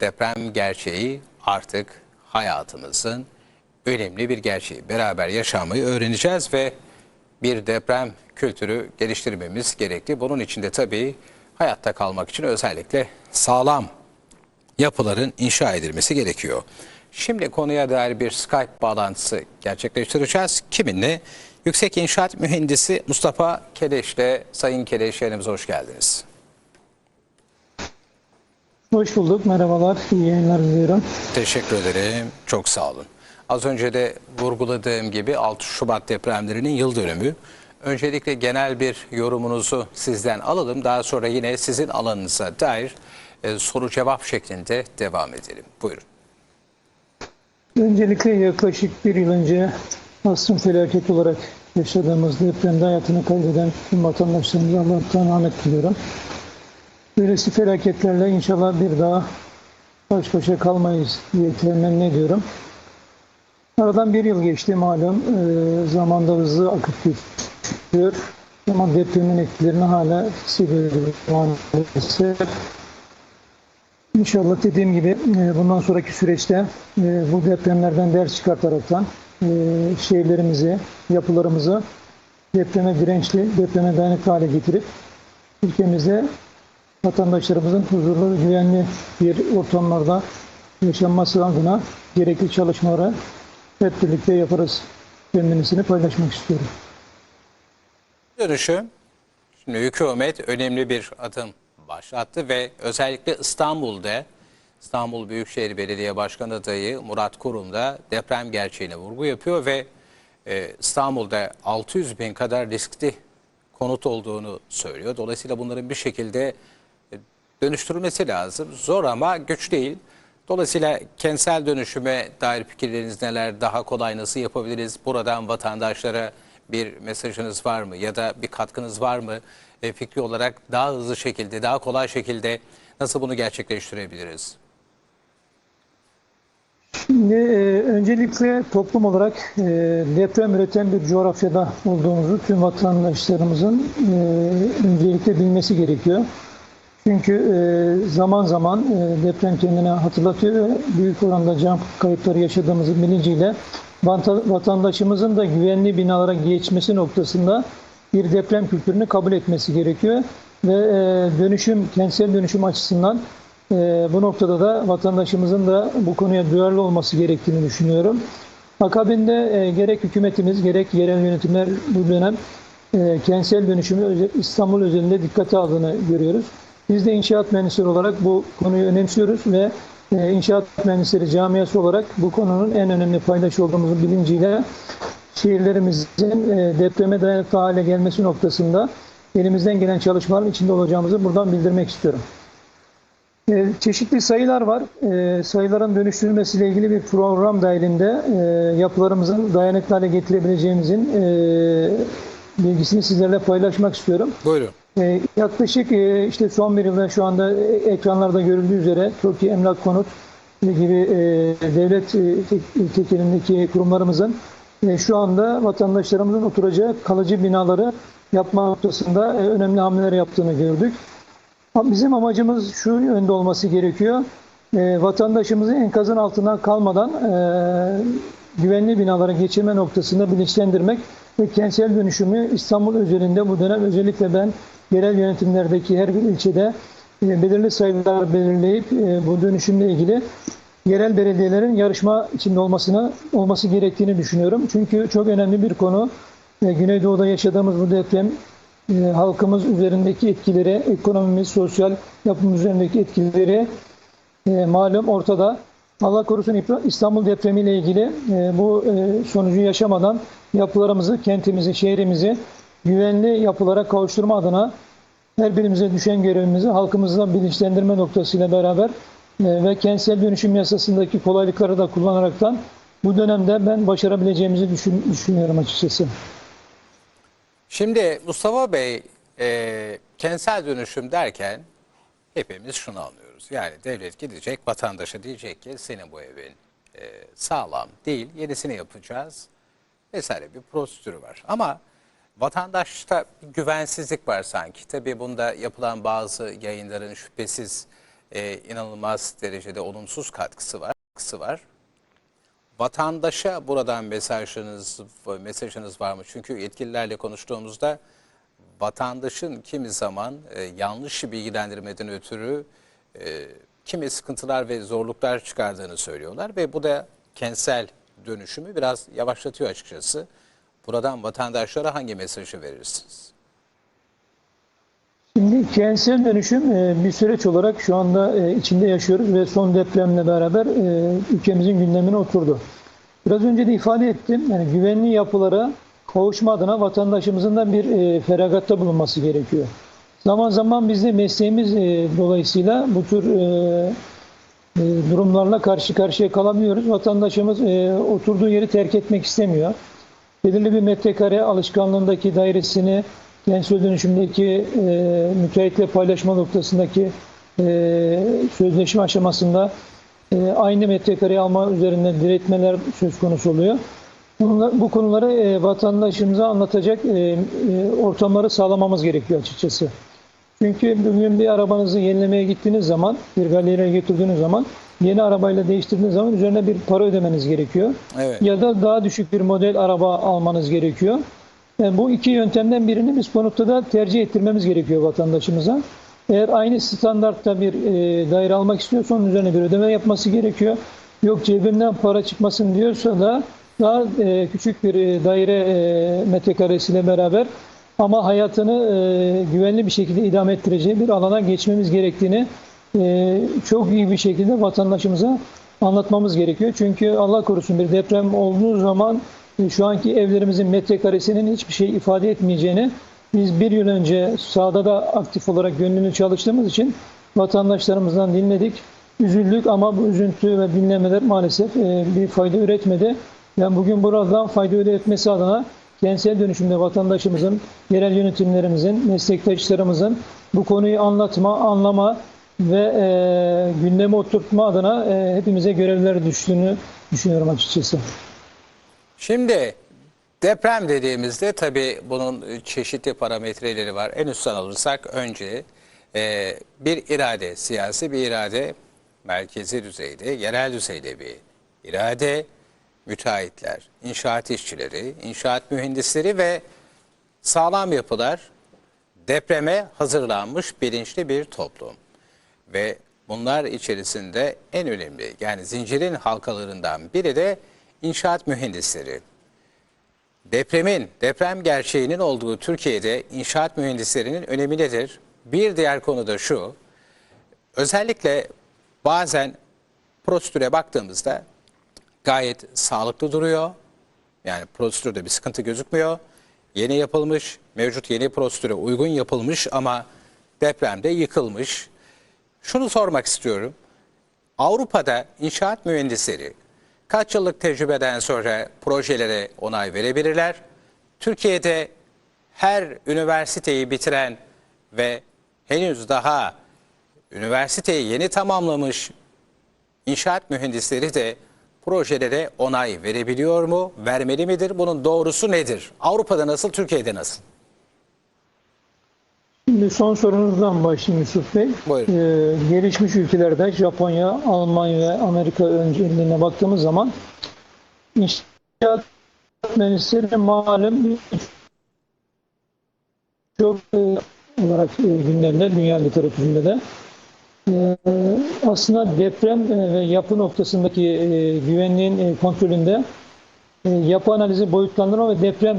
deprem gerçeği artık hayatımızın önemli bir gerçeği. Beraber yaşamayı öğreneceğiz ve bir deprem kültürü geliştirmemiz gerekli. Bunun için de tabii hayatta kalmak için özellikle sağlam yapıların inşa edilmesi gerekiyor. Şimdi konuya dair bir Skype bağlantısı gerçekleştireceğiz. Kiminle? Yüksek İnşaat Mühendisi Mustafa Keleş'le. Sayın Keleş yayınımıza hoş geldiniz. Hoş bulduk. Merhabalar. İyi yayınlar diliyorum. Teşekkür ederim. Çok sağ olun. Az önce de vurguladığım gibi 6 Şubat depremlerinin yıl dönümü. Öncelikle genel bir yorumunuzu sizden alalım. Daha sonra yine sizin alanınıza dair e, soru cevap şeklinde devam edelim. Buyurun. Öncelikle yaklaşık bir yıl önce asrın felaket olarak yaşadığımız depremde hayatını kaybeden tüm vatandaşlarımıza Allah'tan rahmet diliyorum. Böylesi felaketlerle inşallah bir daha baş başa kalmayız diye temenni ediyorum. Aradan bir yıl geçti malum. Ee, zamanda hızlı akıp geçiyor. Ama depremin etkilerini hala hissediyoruz maalesef. İnşallah dediğim gibi e, bundan sonraki süreçte e, bu depremlerden ders çıkartaraktan e, şehirlerimizi, yapılarımızı depreme dirençli, depreme dayanıklı hale getirip ülkemizde vatandaşlarımızın huzurlu ve güvenli bir ortamlarda yaşanması adına gerekli çalışmaları hep birlikte yaparız temennisini paylaşmak istiyorum. Dönüşüm, şimdi hükümet önemli bir adım başlattı ve özellikle İstanbul'da İstanbul Büyükşehir Belediye Başkanı adayı Murat Kurum da deprem gerçeğine vurgu yapıyor ve e, İstanbul'da 600 bin kadar riskli konut olduğunu söylüyor. Dolayısıyla bunların bir şekilde dönüştürülmesi lazım. Zor ama güç değil. Dolayısıyla kentsel dönüşüme dair fikirleriniz neler? Daha kolay nasıl yapabiliriz? Buradan vatandaşlara bir mesajınız var mı? Ya da bir katkınız var mı? E, fikri olarak daha hızlı şekilde, daha kolay şekilde nasıl bunu gerçekleştirebiliriz? Şimdi e, öncelikle toplum olarak e, deprem üreten bir coğrafyada olduğumuzu tüm vatandaşlarımızın e, öncelikle bilmesi gerekiyor. Çünkü e, zaman zaman e, deprem kendine hatırlatıyor ve büyük oranda can kayıpları yaşadığımızın bilinciyle vata- vatandaşımızın da güvenli binalara geçmesi noktasında bir deprem kültürünü kabul etmesi gerekiyor. Ve e, dönüşüm, kentsel dönüşüm açısından bu noktada da vatandaşımızın da bu konuya duyarlı olması gerektiğini düşünüyorum. Akabinde gerek hükümetimiz gerek yerel yönetimler bu dönem kentsel dönüşümü İstanbul özelinde dikkate aldığını görüyoruz. Biz de inşaat mühendisleri olarak bu konuyu önemsiyoruz ve e, inşaat mühendisleri camiası olarak bu konunun en önemli paydaşı olduğumuzu bilinciyle şehirlerimizin e, depreme dayanıklı hale gelmesi noktasında elimizden gelen çalışmaların içinde olacağımızı buradan bildirmek istiyorum. E, Çeşitli sayılar var. Sayıların dönüştürülmesiyle ilgili bir program dahilinde yapılarımızın dayanıklı hale getirebileceğimizin bilgisini sizlerle paylaşmak istiyorum. Buyurun. E, yaklaşık e, işte son bir yılda şu anda e, ekranlarda görüldüğü üzere TOKİ Emlak Konut gibi e, devlet e, tek- tekelindeki kurumlarımızın e, şu anda vatandaşlarımızın oturacağı kalıcı binaları yapma noktasında e, önemli hamleler yaptığını gördük. Bizim amacımız şu yönde olması gerekiyor. E, vatandaşımızı enkazın altından kalmadan e, güvenli binalara geçirme noktasında bilinçlendirmek ve kentsel dönüşümü İstanbul özelinde bu dönem özellikle ben yerel yönetimlerdeki her bir ilçede e, belirli sayılar belirleyip e, bu dönüşümle ilgili yerel belediyelerin yarışma içinde olmasına olması gerektiğini düşünüyorum. Çünkü çok önemli bir konu. E, Güneydoğu'da yaşadığımız bu deprem halkımız üzerindeki etkileri, ekonomimiz, sosyal yapımız üzerindeki etkileri malum ortada. Allah korusun İstanbul depremiyle ilgili e, bu e, sonucu yaşamadan yapılarımızı, kentimizi, şehrimizi güvenli yapılara kavuşturma adına her birimize düşen görevimizi halkımızla bilinçlendirme noktasıyla beraber e, ve kentsel dönüşüm yasasındaki kolaylıkları da kullanaraktan bu dönemde ben başarabileceğimizi düşün- düşünüyorum açıkçası. Şimdi Mustafa Bey e, kentsel dönüşüm derken hepimiz şunu anlıyoruz. Yani devlet gidecek vatandaşa diyecek ki senin bu evin e, sağlam değil yenisini yapacağız vesaire bir prosedürü var. Ama vatandaşta bir güvensizlik var sanki. Tabii bunda yapılan bazı yayınların şüphesiz e, inanılmaz derecede olumsuz katkısı var. Katkısı var. Vatandaşa buradan mesajınız mesajınız var mı? Çünkü yetkililerle konuştuğumuzda vatandaşın kimi zaman e, yanlış bilgilendirmeden ötürü e, kimi sıkıntılar ve zorluklar çıkardığını söylüyorlar ve bu da kentsel dönüşümü biraz yavaşlatıyor açıkçası. Buradan vatandaşlara hangi mesajı verirsiniz? Şimdi kentsel dönüşüm e, bir süreç olarak şu anda e, içinde yaşıyoruz ve son depremle beraber e, ülkemizin gündemine oturdu. Biraz önce de ifade ettim. Yani güvenli yapılara kavuşma adına vatandaşımızın da bir feragatta bulunması gerekiyor. Zaman zaman biz de mesleğimiz e, dolayısıyla bu tür e, e, durumlarla karşı karşıya kalamıyoruz. Vatandaşımız e, oturduğu yeri terk etmek istemiyor. Belirli bir metrekare alışkanlığındaki dairesini kentsel dönüşümdeki e, müteahhitle paylaşma noktasındaki e, sözleşme aşamasında e, aynı metrekareyi alma üzerinden diretmeler söz konusu oluyor. Bunlar, bu konuları e, vatandaşımıza anlatacak e, e, ortamları sağlamamız gerekiyor açıkçası. Çünkü bugün bir arabanızı yenilemeye gittiğiniz zaman, bir galeriye götürdüğünüz zaman, yeni arabayla değiştirdiğiniz zaman üzerine bir para ödemeniz gerekiyor. Evet. Ya da daha düşük bir model araba almanız gerekiyor. Yani bu iki yöntemden birini biz konutta da tercih ettirmemiz gerekiyor vatandaşımıza. Eğer aynı standartta bir e, daire almak istiyorsa onun üzerine bir ödeme yapması gerekiyor. Yok cebimden para çıkmasın diyorsa da daha e, küçük bir e, daire e, metrekaresiyle beraber ama hayatını e, güvenli bir şekilde idame ettireceği bir alana geçmemiz gerektiğini e, çok iyi bir şekilde vatandaşımıza anlatmamız gerekiyor. Çünkü Allah korusun bir deprem olduğu zaman e, şu anki evlerimizin metrekaresinin hiçbir şey ifade etmeyeceğini biz bir yıl önce sahada da aktif olarak gönüllü çalıştığımız için vatandaşlarımızdan dinledik. Üzüldük ama bu üzüntü ve dinlemeler maalesef e, bir fayda üretmedi. Ben bugün buradan fayda üretmesi adına kentsel dönüşümde vatandaşımızın, yerel yönetimlerimizin, meslektaşlarımızın bu konuyu anlatma, anlama ve e, gündeme oturtma adına e, hepimize görevler düştüğünü düşünüyorum açıkçası. Şimdi deprem dediğimizde tabii bunun çeşitli parametreleri var. En üstten alırsak önce e, bir irade, siyasi bir irade, merkezi düzeyde, yerel düzeyde bir irade, müteahhitler, inşaat işçileri, inşaat mühendisleri ve sağlam yapılar depreme hazırlanmış bilinçli bir toplum. Ve bunlar içerisinde en önemli yani zincirin halkalarından biri de inşaat mühendisleri. Depremin, deprem gerçeğinin olduğu Türkiye'de inşaat mühendislerinin önemi nedir? Bir diğer konu da şu, özellikle bazen prosedüre baktığımızda gayet sağlıklı duruyor. Yani prosedürde bir sıkıntı gözükmüyor. Yeni yapılmış, mevcut yeni prosedüre uygun yapılmış ama depremde yıkılmış. Şunu sormak istiyorum. Avrupa'da inşaat mühendisleri kaç yıllık tecrübeden sonra projelere onay verebilirler? Türkiye'de her üniversiteyi bitiren ve henüz daha üniversiteyi yeni tamamlamış inşaat mühendisleri de projelere onay verebiliyor mu? Vermeli midir? Bunun doğrusu nedir? Avrupa'da nasıl, Türkiye'de nasıl? Şimdi son sorunuzdan başlayayım Yusuf Bey. Buyurun. Ee, gelişmiş ülkelerde Japonya, Almanya ve Amerika önceliğine baktığımız zaman inşaat mühendisleri malum çok e, olarak e, gündemde, dünya literatüründe de. E, aslında deprem e, ve yapı noktasındaki e, güvenliğin e, kontrolünde yapı analizi, boyutlandırma ve deprem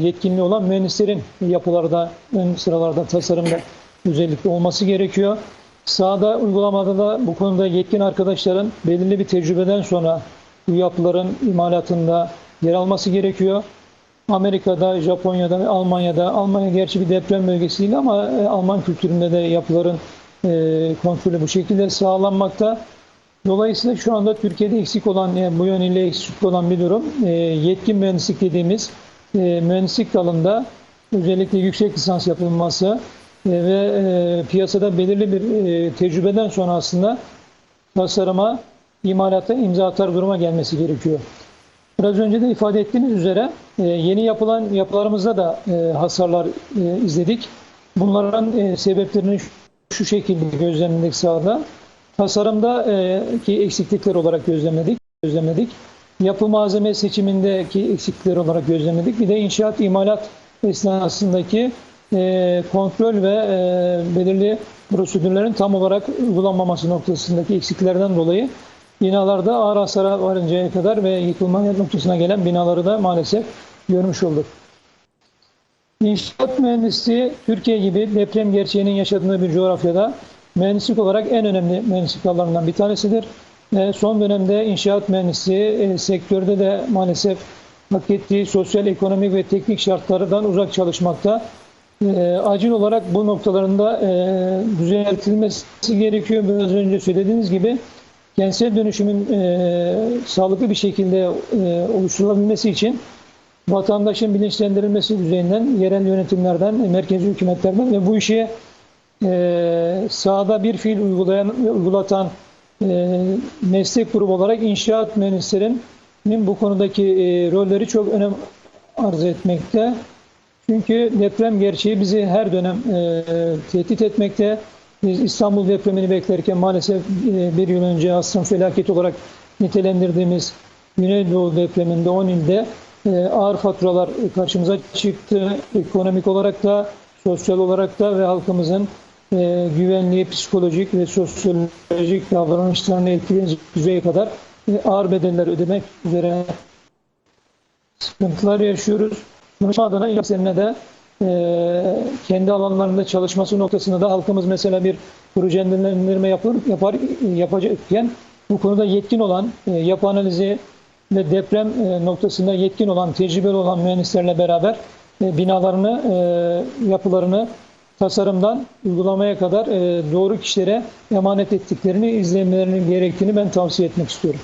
yetkinliği olan mühendislerin yapılarda ön sıralarda tasarımda özellikle olması gerekiyor. Sahada uygulamada da bu konuda yetkin arkadaşların belirli bir tecrübeden sonra bu yapıların imalatında yer alması gerekiyor. Amerika'da, Japonya'da Almanya'da, Almanya gerçi bir deprem bölgesi değil ama Alman kültüründe de yapıların e, kontrolü bu şekilde sağlanmakta. Dolayısıyla şu anda Türkiye'de eksik olan, yani bu yönüyle eksik olan bir durum. E, yetkin mühendislik dediğimiz e, mühendislik dalında özellikle yüksek lisans yapılması e, ve e, piyasada belirli bir e, tecrübeden sonra aslında tasarıma, imalata imza atar duruma gelmesi gerekiyor. Biraz önce de ifade ettiğiniz üzere e, yeni yapılan yapılarımızda da e, hasarlar e, izledik. Bunların e, sebeplerini şu şekilde gözlemledik sahada. Tasarımda e, ki eksiklikler olarak gözlemledik. gözlemledik. Yapı malzeme seçimindeki eksiklikler olarak gözlemledik. Bir de inşaat imalat esnasındaki e, kontrol ve e, belirli prosedürlerin tam olarak uygulanmaması noktasındaki eksiklerden dolayı binalarda ağır hasara varıncaya kadar ve yıkılma noktasına gelen binaları da maalesef görmüş olduk. İnşaat mühendisliği Türkiye gibi deprem gerçeğinin yaşadığı bir coğrafyada mühendislik olarak en önemli mühendislik dallarından bir tanesidir. Son dönemde inşaat mühendisliği e, sektörde de maalesef hak ettiği sosyal, ekonomik ve teknik şartlardan uzak çalışmakta. E, acil olarak bu noktalarında e, düzeltilmesi gerekiyor. Biraz önce söylediğiniz gibi kentsel dönüşümün sağlıklı bir şekilde oluşturulabilmesi için vatandaşın bilinçlendirilmesi düzeyinden, yerel yönetimlerden, merkezi hükümetlerden ve bu işi e, sahada bir fiil uygulayan uygulatan e, meslek grubu olarak inşaat mühendislerinin bu konudaki e, rolleri çok önem arz etmekte. Çünkü deprem gerçeği bizi her dönem e, tehdit etmekte. Biz İstanbul depremini beklerken maalesef e, bir yıl önce asrın felaketi olarak nitelendirdiğimiz Güneydoğu depreminde 10 ilde ağır faturalar karşımıza çıktı. Ekonomik olarak da, sosyal olarak da ve halkımızın e, güvenliği, psikolojik ve sosyolojik davranışlarını etkileyecek düzeye kadar e, ağır bedeller ödemek üzere sıkıntılar yaşıyoruz. Bunun adına İlksen'e de e, kendi alanlarında çalışması noktasında da halkımız mesela bir projelendirme yapar, yapar yapacakken bu konuda yetkin olan, yapı analizi ve deprem e, noktasında yetkin olan, tecrübeli olan mühendislerle beraber e, binalarını, e, yapılarını tasarımdan uygulamaya kadar doğru kişilere emanet ettiklerini izlemelerinin gerektiğini ben tavsiye etmek istiyorum.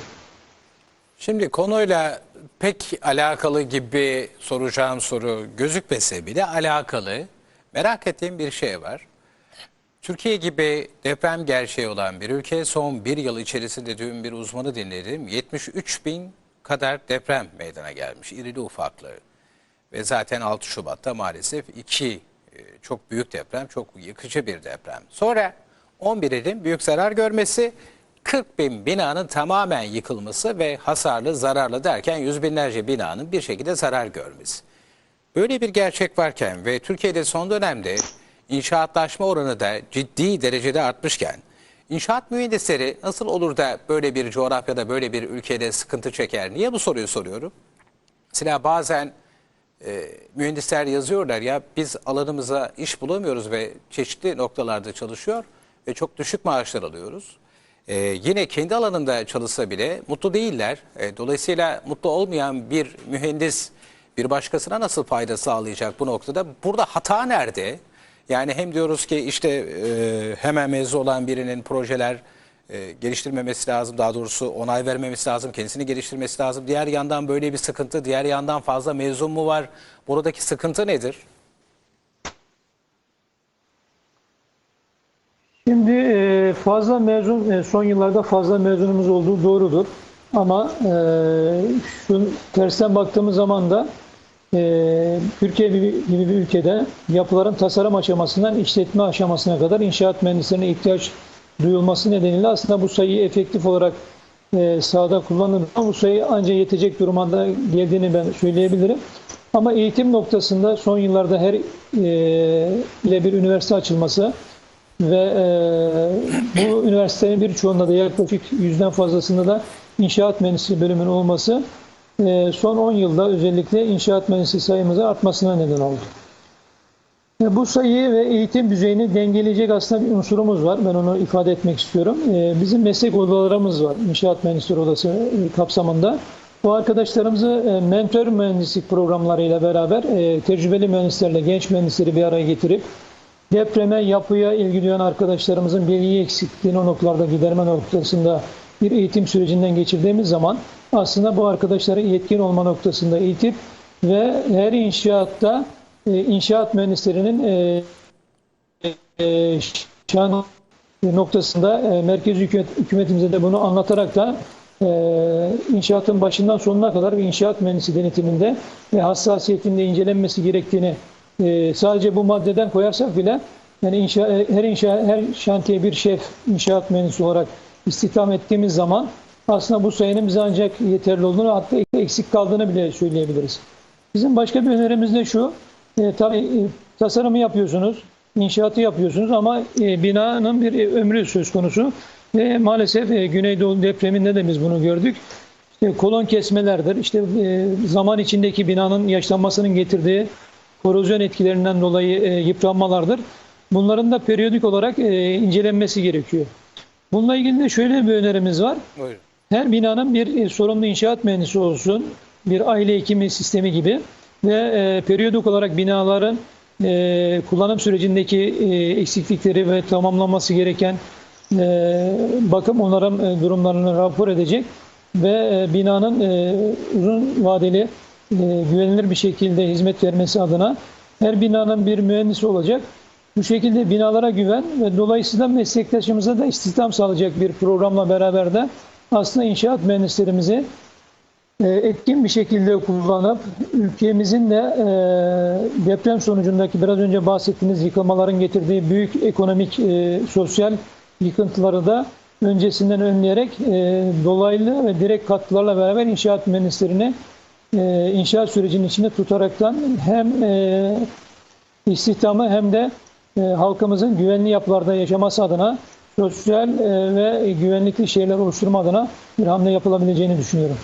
Şimdi konuyla pek alakalı gibi soracağım soru gözükmese bile alakalı. Merak ettiğim bir şey var. Türkiye gibi deprem gerçeği olan bir ülke son bir yıl içerisinde dün bir uzmanı dinledim. 73 bin kadar deprem meydana gelmiş irili ufaklı. Ve zaten 6 Şubat'ta maalesef iki e, çok büyük deprem, çok yıkıcı bir deprem. Sonra 11 ilin büyük zarar görmesi, 40 bin binanın tamamen yıkılması ve hasarlı, zararlı derken yüz binlerce binanın bir şekilde zarar görmesi. Böyle bir gerçek varken ve Türkiye'de son dönemde inşaatlaşma oranı da ciddi derecede artmışken, inşaat mühendisleri nasıl olur da böyle bir coğrafyada, böyle bir ülkede sıkıntı çeker? Niye bu soruyu soruyorum? Mesela bazen e, mühendisler yazıyorlar ya biz alanımıza iş bulamıyoruz ve çeşitli noktalarda çalışıyor ve çok düşük maaşlar alıyoruz. E, yine kendi alanında çalışsa bile mutlu değiller. E, dolayısıyla mutlu olmayan bir mühendis bir başkasına nasıl fayda sağlayacak bu noktada? Burada hata nerede? Yani hem diyoruz ki işte e, hemen mezun olan birinin projeler e, geliştirmemesi lazım. Daha doğrusu onay vermemesi lazım. Kendisini geliştirmesi lazım. Diğer yandan böyle bir sıkıntı, diğer yandan fazla mezun mu var? Buradaki sıkıntı nedir? Şimdi e, fazla mezun, e, son yıllarda fazla mezunumuz olduğu doğrudur. Ama e, şu tersten baktığımız zaman da e, Türkiye gibi bir ülkede yapıların tasarım aşamasından işletme aşamasına kadar inşaat mühendislerine ihtiyaç duyulması nedeniyle aslında bu sayıyı efektif olarak e, sahada kullanılır. Ama bu sayı ancak yetecek durumda geldiğini ben söyleyebilirim. Ama eğitim noktasında son yıllarda her e, ile bir üniversite açılması ve e, bu üniversitenin birçoğunda da yaklaşık yüzden fazlasında da inşaat mühendisliği bölümünün olması son 10 yılda özellikle inşaat mühendisliği sayımızın artmasına neden oldu. E, bu sayıyı ve eğitim düzeyini dengeleyecek aslında bir unsurumuz var. Ben onu ifade etmek istiyorum. E, bizim meslek odalarımız var. İnşaat Mühendisleri Odası e, kapsamında. Bu arkadaşlarımızı e, mentor mühendislik programlarıyla beraber e, tecrübeli mühendislerle genç mühendisleri bir araya getirip depreme, yapıya ilgi duyan arkadaşlarımızın bilgi eksikliğini o noktalarda giderme noktasında bir eğitim sürecinden geçirdiğimiz zaman aslında bu arkadaşları yetkin olma noktasında eğitip ve her inşaatta e, inşaat mühendislerinin e, e, şan noktasında merkez hükümet, hükümetimize de bunu anlatarak da inşaatın başından sonuna kadar bir inşaat mühendisi denetiminde ve hassasiyetinde incelenmesi gerektiğini sadece bu maddeden koyarsak bile Yani inşa, her inşa, her şantiye bir şef inşaat mühendisi olarak istihdam ettiğimiz zaman aslında bu sayının bize ancak yeterli olduğunu hatta eksik kaldığını bile söyleyebiliriz. Bizim başka bir önerimiz de şu. E, tabii e, tasarımı yapıyorsunuz, inşaatı yapıyorsunuz ama e, binanın bir e, ömrü söz konusu. Ve maalesef e, Güneydoğu depreminde de biz bunu gördük. İşte kolon kesmelerdir. İşte e, zaman içindeki binanın yaşlanmasının getirdiği korozyon etkilerinden dolayı e, yıpranmalardır. Bunların da periyodik olarak e, incelenmesi gerekiyor. Bununla ilgili de şöyle bir önerimiz var. Buyurun. Her binanın bir e, sorumlu inşaat mühendisi olsun, bir aile hekimi sistemi gibi ve e, periyodik olarak binaların e, kullanım sürecindeki e, eksiklikleri ve tamamlanması gereken e, bakım onarım e, durumlarını rapor edecek ve e, binanın e, uzun vadeli e, güvenilir bir şekilde hizmet vermesi adına her binanın bir mühendisi olacak. Bu şekilde binalara güven ve dolayısıyla meslektaşımıza da istihdam sağlayacak bir programla beraber de aslında inşaat mühendislerimizi e, etkin bir şekilde kullanıp ülkemizin de e, deprem sonucundaki biraz önce bahsettiğiniz yıkılmaların getirdiği büyük ekonomik, e, sosyal yıkıntıları da öncesinden önleyerek dolaylı ve direkt katkılarla beraber inşaat mühendislerini inşaat sürecinin içinde tutaraktan hem istihdamı hem de halkımızın güvenli yapılarda yaşaması adına sosyal e, ve güvenlikli şeyler oluşturma adına bir hamle yapılabileceğini düşünüyorum.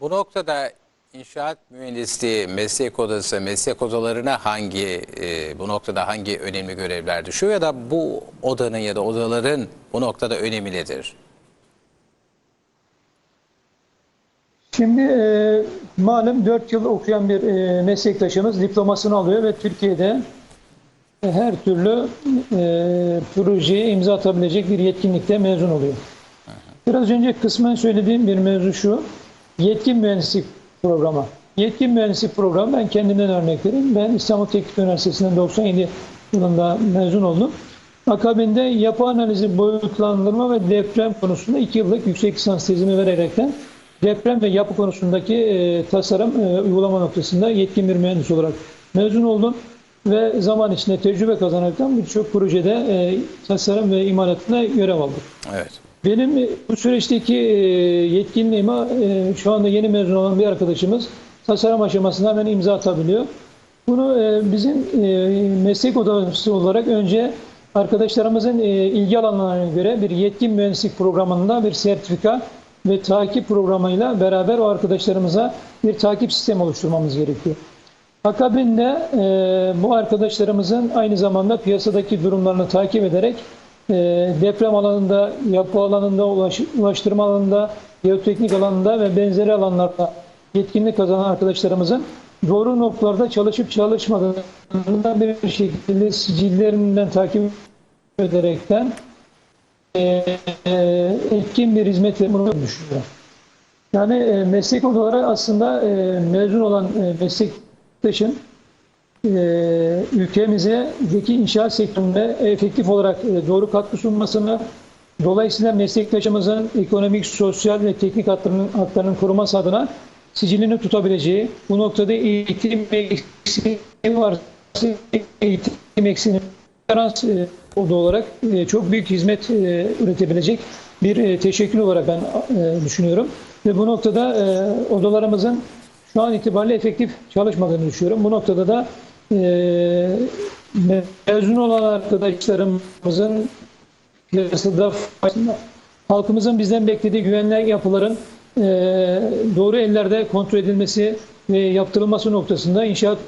Bu noktada inşaat mühendisliği meslek odası, meslek odalarına hangi e, bu noktada hangi önemli görevler düşüyor ya da bu odanın ya da odaların bu noktada önemi nedir? Şimdi e, malum 4 yıl okuyan bir e, meslektaşımız diplomasını alıyor ve Türkiye'de her türlü e, projeye imza atabilecek bir yetkinlikte mezun oluyor. Biraz önce kısmen söylediğim bir mevzu şu. Yetkin mühendislik programı. Yetkin mühendislik programı ben kendimden örnek vereyim. Ben İstanbul Teknik Üniversitesi'nden 97 yılında mezun oldum. Akabinde yapı analizi, boyutlandırma ve deprem konusunda 2 yıllık yüksek lisans tezimi vererekten deprem ve yapı konusundaki e, tasarım e, uygulama noktasında yetkin bir mühendis olarak mezun oldum. Ve zaman içinde tecrübe kazanaraktan birçok projede e, tasarım ve imalatında görev aldım. Evet. Benim e, bu süreçteki e, yetkinliğime şu anda yeni mezun olan bir arkadaşımız tasarım aşamasında hemen imza atabiliyor. Bunu e, bizim meslek odası olarak önce arkadaşlarımızın ilgi alanlarına göre bir yetkin mühendislik programında bir sertifika ve takip programıyla beraber o arkadaşlarımıza bir takip sistemi oluşturmamız gerekiyor. Akabinde e, bu arkadaşlarımızın aynı zamanda piyasadaki durumlarını takip ederek e, deprem alanında, yapı alanında, ulaş, ulaştırma alanında, geoteknik alanında ve benzeri alanlarda yetkinlik kazanan arkadaşlarımızın doğru noktalarda çalışıp çalışmadığını bir şekilde sicillerinden takip ederekten e, e, etkin bir hizmet vermeyi düşünüyor. Yani e, meslek olarak aslında e, mezun olan e, meslektaşın e, ülkemizdeki inşaat sektöründe efektif olarak e, doğru katkı sunmasını, dolayısıyla meslektaşımızın ekonomik, sosyal ve teknik haklarının, haklarının koruması adına sicilini tutabileceği, bu noktada eğitim eksiği varsa eğitim eksiğini referans e, oda olarak e, çok büyük hizmet e, üretebilecek bir e, teşekkül olarak ben e, düşünüyorum. Ve bu noktada e, odalarımızın şu an itibariyle efektif çalışmadığını düşünüyorum. Bu noktada da e, mezun olan arkadaşlarımızın piyasada halkımızın bizden beklediği güvenli yapıların e, doğru ellerde kontrol edilmesi ve yaptırılması noktasında inşaat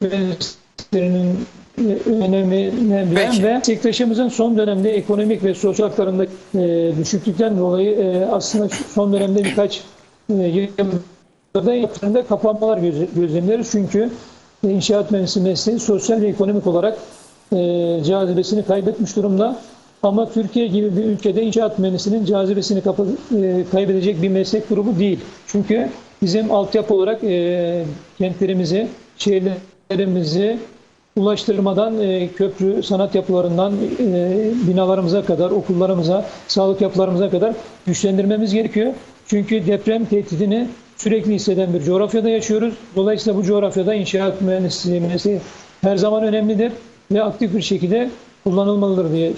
mühendislerinin e, önemine bilen ve meslektaşımızın son dönemde ekonomik ve sosyal haklarında e, düşüklükten dolayı e, aslında son dönemde birkaç e, yılda yaptığında kapanmalar göz- gözlemleriz. Çünkü inşaat mühendisi mesleği sosyal ve ekonomik olarak e, cazibesini kaybetmiş durumda. Ama Türkiye gibi bir ülkede inşaat mühendisinin cazibesini kapı, e, kaybedecek bir meslek grubu değil. Çünkü bizim altyapı olarak e, kentlerimizi, şehirlerimizi ulaştırmadan e, köprü, sanat yapılarından e, binalarımıza kadar, okullarımıza, sağlık yapılarımıza kadar güçlendirmemiz gerekiyor. Çünkü deprem tehdidini sürekli hisseden bir coğrafyada yaşıyoruz. Dolayısıyla bu coğrafyada inşaat mühendisliği her zaman önemlidir. ve aktif bir şekilde kullanılmalıdır diye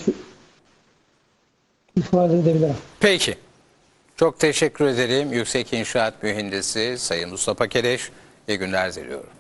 ifade edebilirim. Peki. Çok teşekkür ederim. Yüksek İnşaat Mühendisi Sayın Mustafa Keleş. İyi günler diliyorum.